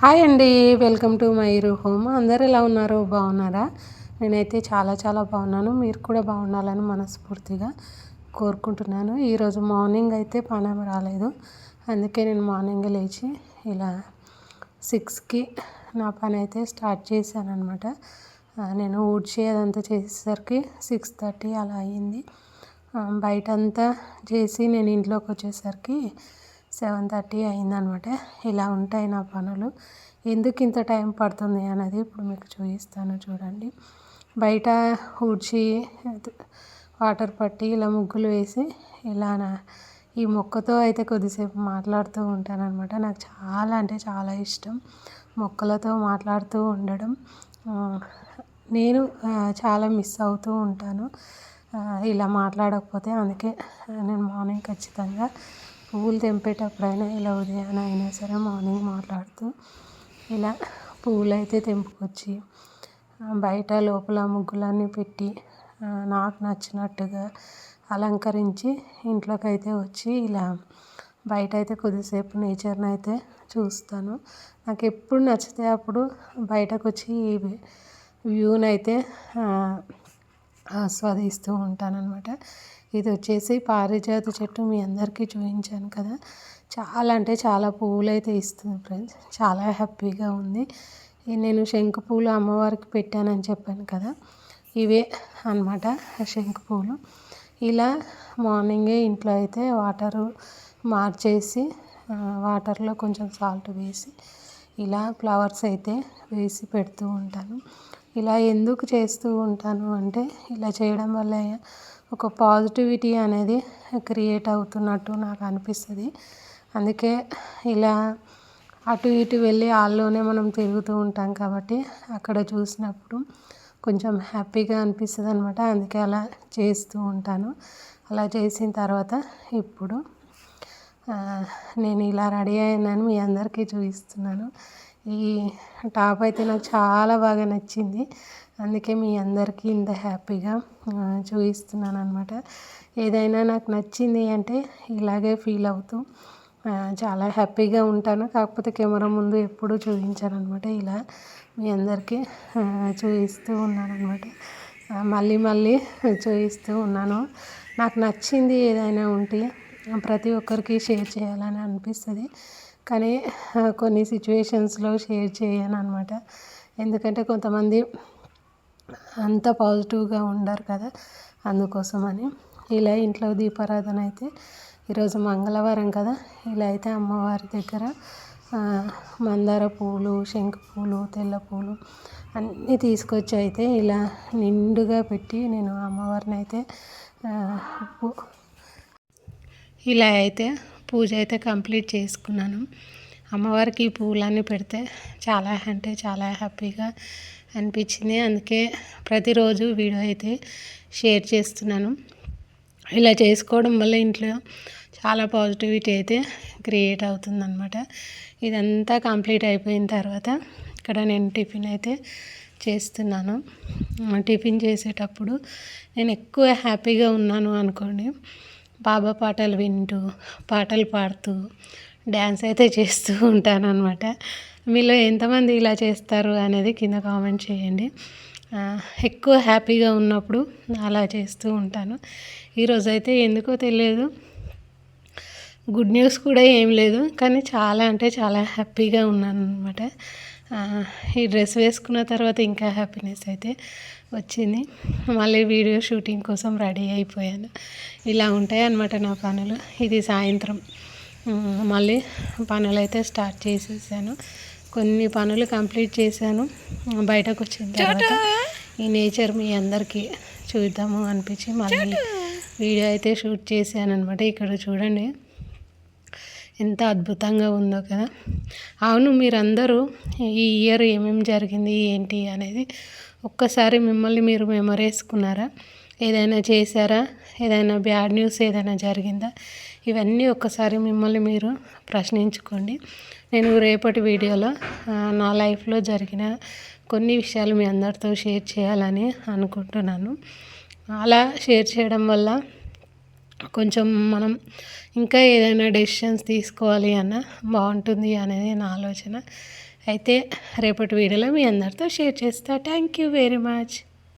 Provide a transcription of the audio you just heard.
Hi అండి welcome to మైరు home. అందరు ఎలా ఉన్నారు? బాగున్నారా? నేనైతే చాలా చాలా బాగున్నాను. మీరు కూడా బాగుండాలని మనస్ఫూర్తిగా కోరుకుంటున్నాను. ఈరోజు మార్నింగ్ అయితే పని రాలేదు. అందుకే నేను మార్నింగ్ లేచి ఇలా సిక్స్కి నా పని అయితే స్టార్ట్ చేశాను అనమాట నేను ఊడ్చి అదంతా చేసేసరికి సిక్స్ థర్టీ అలా అయ్యింది బయట అంతా చేసి నేను ఇంట్లోకి వచ్చేసరికి సెవెన్ థర్టీ అయిందనమాట. ఇలా ఉంటాయి నా పనులు. ఎందుకు ఇంత టైం పడుతుంది అనేది ఇప్పుడు మీకు చూపిస్తాను చూడండి. బయట ఊడ్చి వాటర్ పట్టి ఇలా ముగ్గులు వేసి ఇలా నా ఈ మొక్కతో అయితే కొద్దిసేపు మాట్లాడుతూ ఉంటాను అనమాట నాకు చాలా అంటే చాలా ఇష్టం మొక్కలతో మాట్లాడుతూ ఉండడం. నేను చాలా మిస్ అవుతూ ఉంటాను. ఇలా మాట్లాడకపోతే అందుకే నేను మార్నింగ్ ఖచ్చితంగా పువ్వులు తెంపేటప్పుడైనా ఇలా ఉదయాన అయినా సరే మార్నింగ్ మాట్లాడుతూ ఇలా పువ్వులు అయితే తెంపుకొచ్చి బయట లోపల ముగ్గులన్నీ పెట్టి నాకు నచ్చినట్టుగా అలంకరించి ఇంట్లోకి అయితే వచ్చి ఇలా బయట అయితే కొద్దిసేపు నేచర్ని అయితే చూస్తాను. నాకు ఎప్పుడు నచ్చితే అప్పుడు బయటకు వచ్చి వ్యూని అయితే ఆస్వాదిస్తూ ఉంటానన్నమాట. ఇది వచ్చేసి పారిజాత చెట్టు మీ అందరికీ చూపించాను కదా. చాలా అంటే చాలా పువ్వులు అయితే ఇస్తుంది ఫ్రెండ్స్. చాలా హ్యాపీగా ఉంది. నేను శంకు పూలు అమ్మవారికి పెట్టానని చెప్పాను కదా. ఇవే అనమాట శంకు పూలు. ఇలా మార్నింగే ఇంట్లో అయితే వాటరు మార్చేసి వాటర్లో కొంచెం సాల్ట్ వేసి ఇలా ఫ్లవర్స్ అయితే వేసి పెడుతూ ఉంటాను. ఇలా ఎందుకు చేస్తూ ఉంటాను అంటే ఇలా చేయడం వల్ల ఒక పాజిటివిటీ అనేది క్రియేట్ అవుతున్నట్టు నాకు అనిపిస్తుంది. అందుకే ఇలా అటు ఇటు వెళ్ళి వాళ్ళలోనే మనం తిరుగుతూ ఉంటాం కాబట్టి అక్కడ చూసినప్పుడు కొంచెం హ్యాపీగా అనిపిస్తుంది అనమాట అందుకే అలా చేస్తూ ఉంటాను. అలా చేసిన తర్వాత ఇప్పుడు నేను ఇలా రెడీ అయినాను. మీ అందరికీ చూపిస్తున్నాను. ఈ టాప్ అయితే నాకు చాలా బాగా నచ్చింది. అందుకే మీ అందరికీ ఇంత హ్యాపీగా చూపిస్తున్నాను అనమాట ఏదైనా నాకు నచ్చింది అంటే ఇలాగే ఫీల్ అవుతూ చాలా హ్యాపీగా ఉంటాను. కాకపోతే కెమెరా ముందు ఎప్పుడూ చూపించాను అనమాట ఇలా మీ అందరికీ చూపిస్తూ ఉన్నాను అనమాట మళ్ళీ మళ్ళీ చూపిస్తూ ఉన్నాను. నాకు నచ్చింది ఏదైనా ఉంటే ప్రతి ఒక్కరికి షేర్ చేయాలని అనిపిస్తుంది. కానీ కొన్ని సిచ్యువేషన్స్లో షేర్ చేయను అనమాట ఎందుకంటే కొంతమంది అంత పాజిటివ్గా ఉండరు కదా అందుకోసమని. ఇలా ఇంట్లో దీపారాధన అయితే ఈరోజు మంగళవారం కదా. ఇలా అయితే అమ్మవారి దగ్గర మందార పూలు శంఖ పూలు తెల్ల పూలు అన్నీ తీసుకొచ్చి అయితే ఇలా నిండుగా పెట్టి నేను అమ్మవారిని అయితే ఇలా అయితే పూజ అయితే కంప్లీట్ చేసుకున్నాను. అమ్మవారికి ఈ పూలన్నీ పెడితే చాలా అంటే చాలా హ్యాపీగా అనిపించింది. అందుకే ప్రతిరోజు వీడియో అయితే షేర్ చేస్తున్నాను. ఇలా చేసుకోవడం వల్ల ఇంట్లో చాలా పాజిటివిటీ అయితే క్రియేట్ అవుతుందన్నమాట. ఇదంతా కంప్లీట్ అయిపోయిన తర్వాత ఇక్కడ నేను టిఫిన్ అయితే చేస్తున్నాను. టిఫిన్ చేసేటప్పుడు నేను ఎక్కువ హ్యాపీగా ఉన్నాను అనుకోండి. బాబా పాటలు వింటూ పాటలు పాడుతూ డ్యాన్స్ అయితే చేస్తూ ఉంటాను అనమాట మీలో ఎంతమంది ఇలా చేస్తారు అనేది కింద కామెంట్ చేయండి. ఎక్కువ హ్యాపీగా ఉన్నప్పుడు అలా చేస్తూ ఉంటాను. ఈరోజు అయితే ఎందుకో తెలియదు. గుడ్ న్యూస్ కూడా ఏం లేదు కానీ చాలా అంటే చాలా హ్యాపీగా ఉన్నాను అనమాట ఈ డ్రెస్ వేసుకున్న తర్వాత ఇంకా హ్యాపీనెస్ అయితే వచ్చింది. మళ్ళీ వీడియో షూటింగ్ కోసం రెడీ అయిపోయాను. ఇలా ఉంటాయి అన్నమాట నా పనులు. ఇది సాయంత్రం. మళ్ళీ పనులు అయితే స్టార్ట్ చేసేసాను. కొన్ని పనులు కంప్లీట్ చేశాను. బయటకు వచ్చిన తర్వాత ఈ నేచర్ మీ అందరికీ చూద్దాము అనిపించి మళ్ళీ వీడియో అయితే షూట్ చేశాను అనమాట ఇక్కడ చూడండి. ఎంత అద్భుతంగా ఉందో కదా. అవును మీరందరూ ఈ ఇయర్ ఏమేమి జరిగింది ఏంటి అనేది ఒక్కసారి మిమ్మల్ని మీరు మెమరేసుకున్నారా? ఏదైనా చేశారా? ఏదైనా బ్యాడ్ న్యూస్ ఏదైనా జరిగిందా? ఇవన్నీ ఒక్కసారి మిమ్మల్ని మీరు ప్రశ్నించుకోండి. నేను రేపటి వీడియోలో నా లైఫ్లో జరిగిన కొన్ని విషయాలు మీ అందరితో షేర్ చేయాలని అనుకుంటున్నాను. అలా షేర్ చేయడం వల్ల కొంచెం మనం ఇంకా ఏదైనా డెసిషన్స్ తీసుకోవాలి అన్న బాగుంటుంది అనేది నా ఆలోచన. అయితే రేపటి వీడియోలో మీ అందరితో షేర్ చేస్తా. Thank you very much